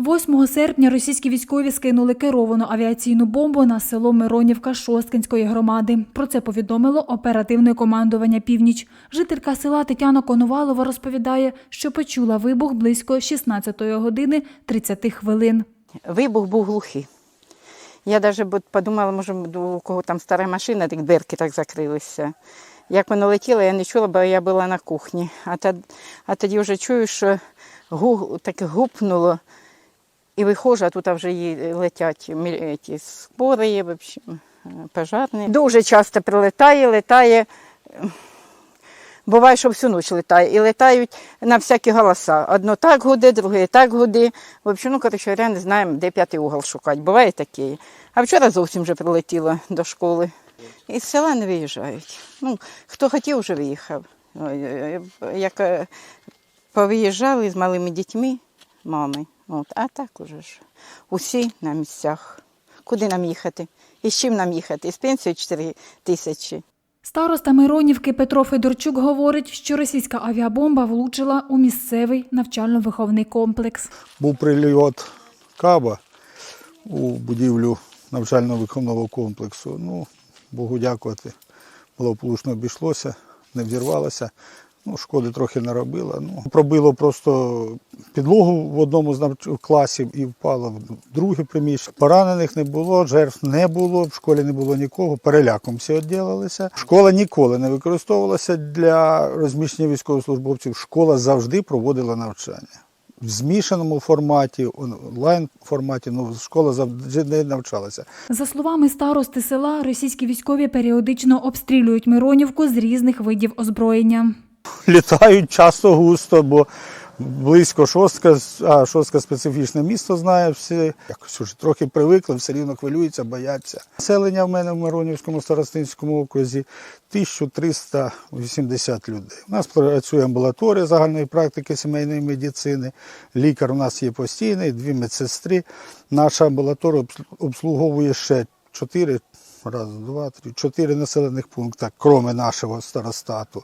8 серпня російські військові скинули керовану авіаційну бомбу на село Миронівка Шосткинської громади. Про це повідомило оперативне командування Північ. Жителька села Тетяна Коновалова розповідає, що почула вибух близько 16 години 30 хвилин. Вибух був глухий. Я навіть подумала, може, у кого там стара машина, так дверки так закрилися. Як воно летіло, я не чула, бо я була на кухні. А, тоді вже чую, що гу, так гупнуло, і виходжу, а тут вже її летять мі- ті спори, в общем, е, пожарні. Дуже часто прилетає, летає. Буває, що всю ніч літає. І літають на всякі голоса. Одно так гуде, друге так гуде. В общем, ну, коротше, говоря, не знаємо, де п'ятий угол шукати. Буває таке. А вчора зовсім вже прилетіло до школи. Із села не виїжджають. Ну, хто хотів, вже виїхав. Як е, повиїжджали з малими дітьми, мами. От, а так уже ж. Усі на місцях. Куди нам їхати? І з чим нам їхати? З пенсією 4 тисячі. Староста Миронівки Петро Федорчук говорить, що російська авіабомба влучила у місцевий навчально-виховний комплекс. був прильот каба у будівлю навчально-виховного комплексу. Ну, Богу дякувати, благополучно обійшлося, не взірвалося. Ну, шкоди трохи не робило. Ну, пробило просто підлогу в одному з класів і впало в друге приміщення. Поранених не було, жертв не було, в школі не було нікого, переляком всі відділилися. Школа ніколи не використовувалася для розміщення військовослужбовців. Школа завжди проводила навчання в змішаному форматі, онлайн форматі. Ну, школа завжди не навчалася. За словами старости села, російські військові періодично обстрілюють Миронівку з різних видів озброєння. Літають часто густо, бо близько шостка, а шостка специфічне місто знає всі. Якось уже трохи привикли, все рівно хвилюються, бояться. Населення в мене в Миронівському старостинському окрузі 1380 людей. У нас працює амбулаторія загальної практики сімейної медицини. Лікар у нас є постійний, дві медсестри. Наша амбулаторія обс- обслуговує ще чотири. Раз, два, три, чотири населених пункти, кроме нашого старостату.